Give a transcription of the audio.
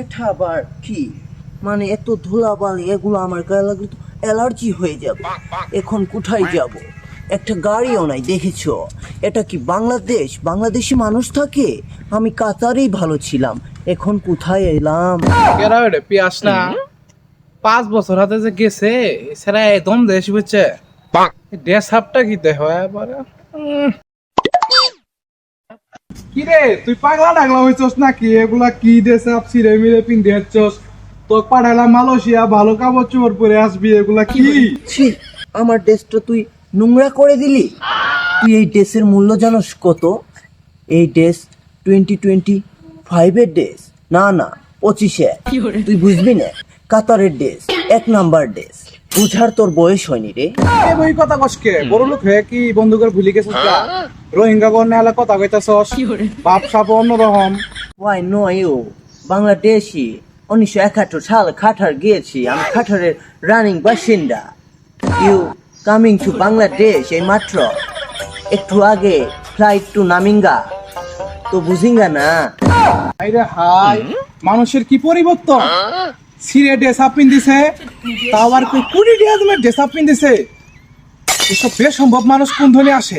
এটা আবার কি? মানে এত ধুলাবালি এগুলো আমার গায়ে লাগলে তো অ্যালার্জি হয়ে যাবে। এখন কোথায় যাব? একটা গাড়িও নাই দেখেছ? এটা কি বাংলাদেশ? বাংলাদেশি মানুষ থাকে? আমি কাতারেই ভালো ছিলাম। এখন কোথায় এলাম? ওটা পিয়াস না? পাঁচ বছর হাতে যে গেছে সেটা একদম দেশ বুঝছে ড্রেস আপটা কি দেহ এবারে কি রে তুই পাগলা ডাগলা হইছস নাকি? এগুলা কি ড্রেস আপ সিরে মিরে পিন্ধে হচ্ছস তোর পাঠালাম মালয়েশিয়া ভালো কাপড় চোপড় পরে আসবি এগুলা কি ছি আমার ড্রেসটা তুই নোংরা করে দিলি? তুই এই ড্রেসের মূল্য জানোস কত? এই ড্রেস টোয়েন্টি টোয়েন্টি ফাইভের ড্রেস। না না পঁচিশে। তুই বুঝবি না? কাতারের ড্রেস এক নাম্বার ড্রেস। বুঝার তোর বয়স হয়নি রে। বই কথা কসকে বড় লোক হয়ে কি বন্ধু করে ভুলি গেছিস রোহিঙ্গা গণ এলা কথা কইতাছস? বাপ সাপ অন্যরকম। Why no you Bangladeshi. উনিশশো একাত্তর সালে খাটার গিয়েছি। আমি খাটারের রানিং বাসিন্দা। ইউ কামিং টু বাংলাদেশ এই মাত্র। একটু আগে ফ্লাইট টু নামিঙ্গা তো বুঝিঙ্গা না? আইরে হাই মানুষের কি পরিবর্তন? সিরে ড্রেস আপ পিন্দিছে তাও আর কুড়ি কুড়ি ড্রেস ড্রেস আপ পিন্দিছে এসব বেশ সম্ভব মানুষ কোন ধনে আসে?